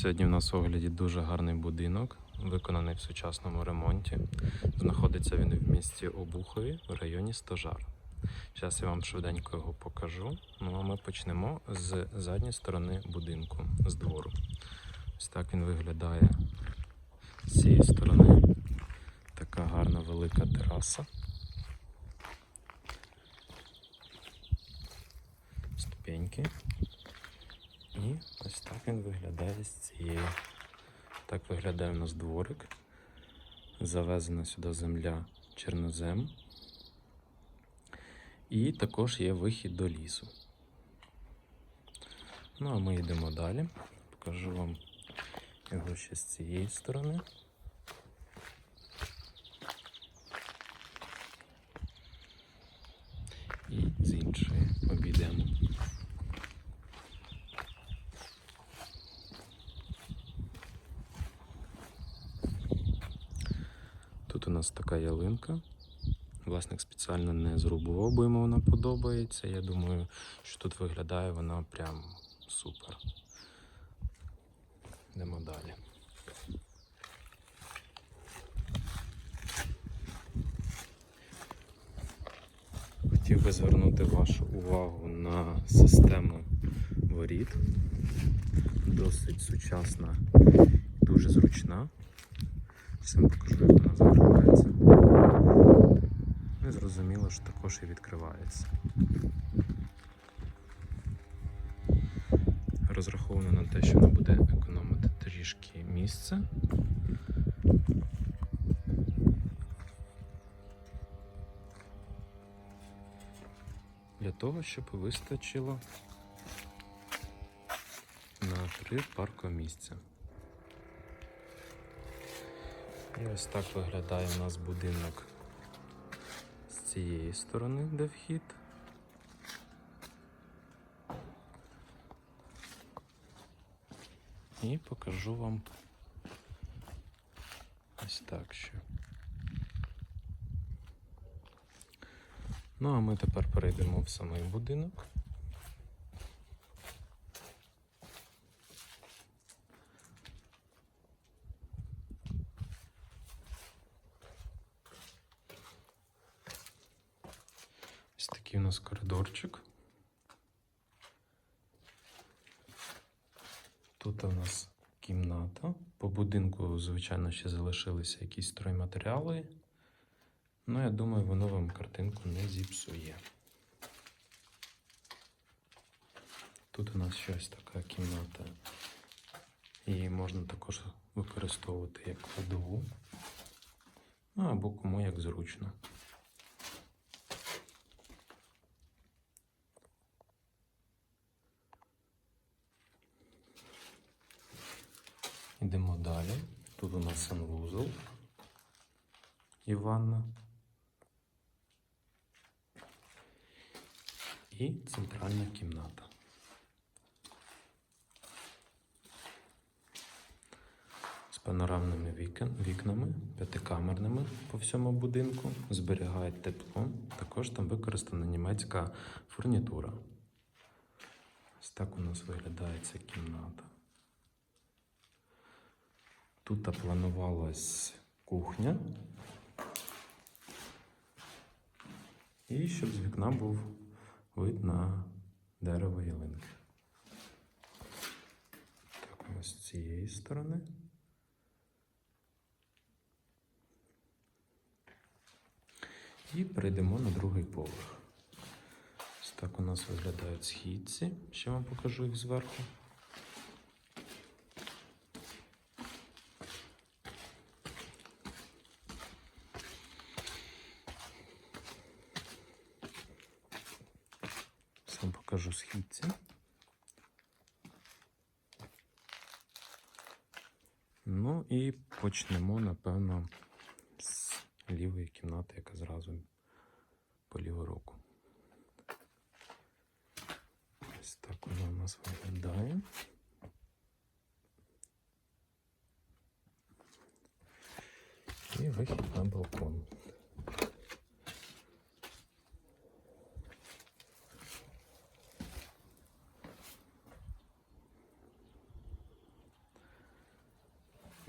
Сьогодні в нас в огляді дуже гарний будинок, виконаний в сучасному ремонті. Знаходиться він в місті Обухові в районі Стожар. Зараз я вам швиденько його покажу. Ну а ми почнемо з задньої сторони будинку, з двору. Ось так він виглядає з цієї сторони. Така гарна велика тераса. Ступеньки. І ось так він виглядає з цієї. Так виглядає у нас дворик. Завезена сюди земля чернозем. І також є вихід до лісу. Ну, а ми йдемо далі. Покажу вам його ще з цієї сторони. І з іншої обійдемо. Тут у нас така ялинка. Власник спеціально не зрубував, бо йому вона подобається. Я думаю, що тут виглядає вона прям супер. Йдемо далі. Хотів би звернути вашу увагу на систему воріт. Досить сучасна, дуже зручна. Зараз вам покажу, як вона закривається. І зрозуміло, що також і відкривається. Розраховано на те, що вона буде економити трішки місця. Для того, щоб вистачило на три паркомісця. І ось так виглядає у нас будинок з цієї сторони, де вхід. І покажу вам ось так ще. Ну, а ми тепер перейдемо в самий будинок. Ось такий у нас коридорчик. Тут у нас кімната. По будинку, звичайно, ще залишилися якісь стройматеріали. Ну, я думаю, воно вам картинку не зіпсує. Тут у нас щось така кімната. Її можна також використовувати як кладову. Ну, або кому як зручно. Йдемо далі. Тут у нас санвузол і ванна. І центральна кімната. З панорамними вікнами, п'ятикамерними по всьому будинку, зберігають тепло. Також там використана німецька фурнітура. Ось так у нас виглядає ця кімната. Тут планувалась кухня. І щоб з вікна був вид на дерево ялинки. Так, ось з цієї сторони. І перейдемо на другий поверх. Ось так у нас виглядають східці. Ще вам покажу їх зверху. Покажу східці. Ну і почнемо, напевно, з лівої кімнати, яка зразу по ліву руку. Ось так вона у нас виглядає. І вихід на балкон.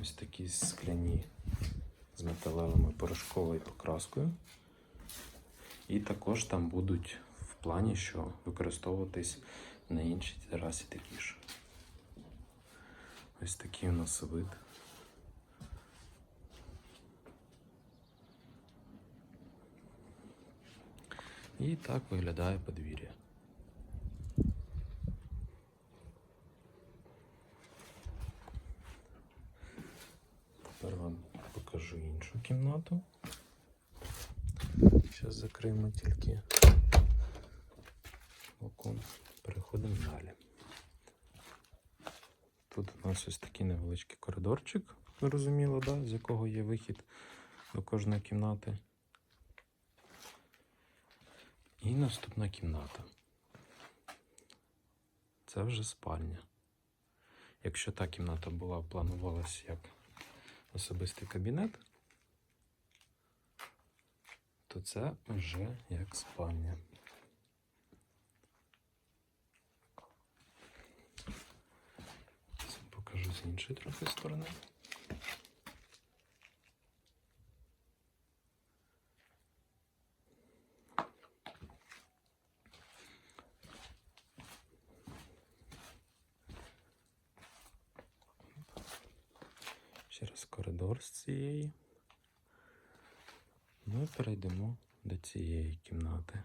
Ось такі скляні з металевими порошковою покраскою. І також там будуть в плані, що використовуватись на іншій терасі такі ж. Ось такий у нас вид. І так виглядає подвір'я. Тепер вам покажу іншу. Зараз закриємо тільки окон. Переходимо далі. Тут у нас ось такий невеличкий коридорчик, зрозуміло, да? з якого є вихід до кожної кімнати. І наступна кімната. Це вже спальня. Якщо та кімната була планувалась як особистий кабінет, то це вже як спальня. Це покажу з іншої трохи сторони. Через коридор з цієї. Ми перейдемо до цієї кімнати.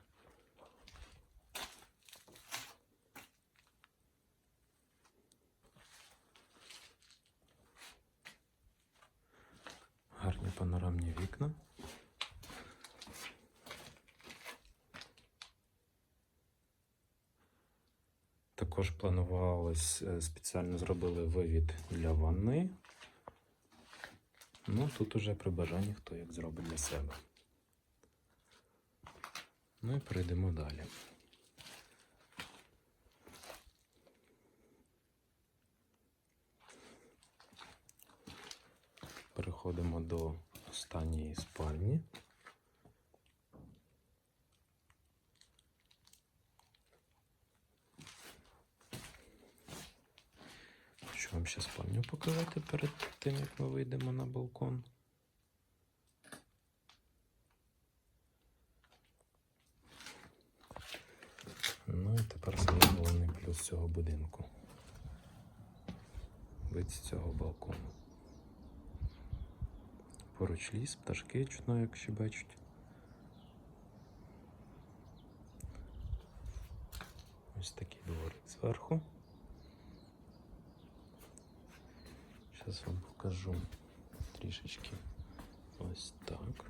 Гарні панорамні вікна. Також планувалось, е, спеціально зробили вивід для ванни. Ну, тут уже при бажанні хто як зробить для себе. Ну і перейдемо далі. Переходимо до останньої спальні. Хочу вам ще спальню показати перед тим, як ми вийдемо на балкон. Ну і тепер саме плюс цього будинку. Вид з цього балкону. Поруч ліс, пташки чутно, як щебечуть. Ось такий дворик зверху. Зараз вам покажу трішечки ось так.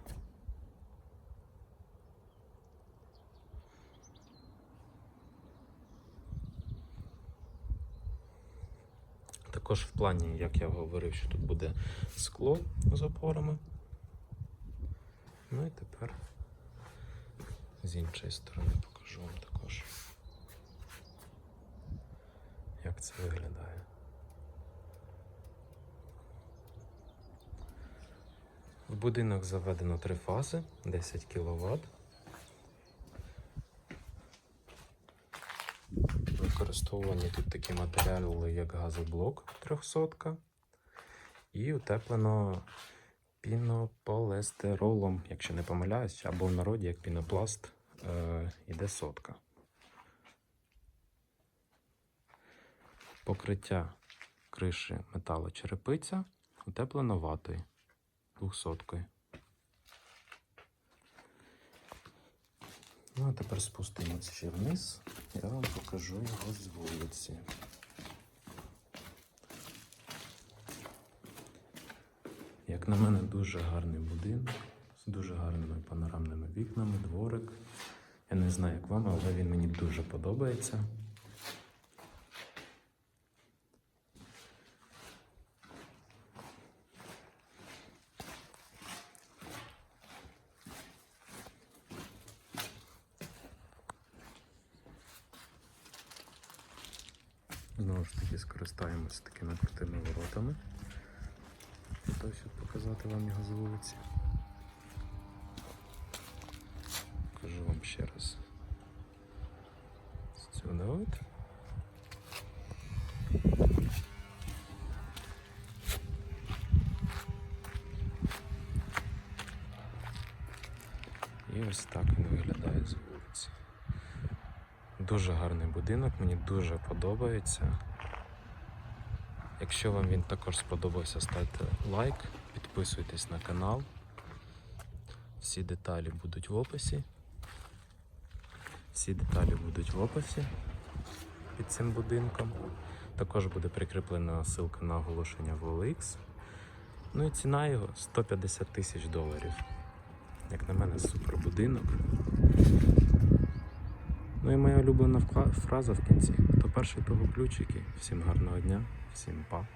Також в плані, як я говорив, що тут буде скло з опорами. Ну і тепер з іншої сторони покажу вам також, як це виглядає. В будинок заведено три фази 10 кВт. Використовувані тут такі матеріали, як газоблок 300 і утеплено пінополестеролом, якщо не помиляюсь, або в народі як пінопласт е, іде сотка. Покриття криші металочерепиця утеплено ватою двохсоткою. Ну, а тепер спустимося ще вниз. Я вам покажу його з вулиці. Як на мене, дуже гарний будинок з дуже гарними панорамними вікнами, дворик. Я не знаю, як вам, але він мені дуже подобається. квітами. щоб показати вам його з вулиці. Кажу вам ще раз. Сюди. І ось так він виглядає з вулиці. Дуже гарний будинок, мені дуже подобається. Якщо вам він також сподобався, ставте лайк, підписуйтесь на канал. Всі деталі будуть в описі. Всі деталі будуть в описі під цим будинком. Також буде прикріплена ссылка на оголошення в OLX. Ну і ціна його 150 тисяч доларів. Як на мене, супер будинок. Ну і моя улюблена фраза в кінці. Хто перший, того ключики. Всім гарного дня, всім па.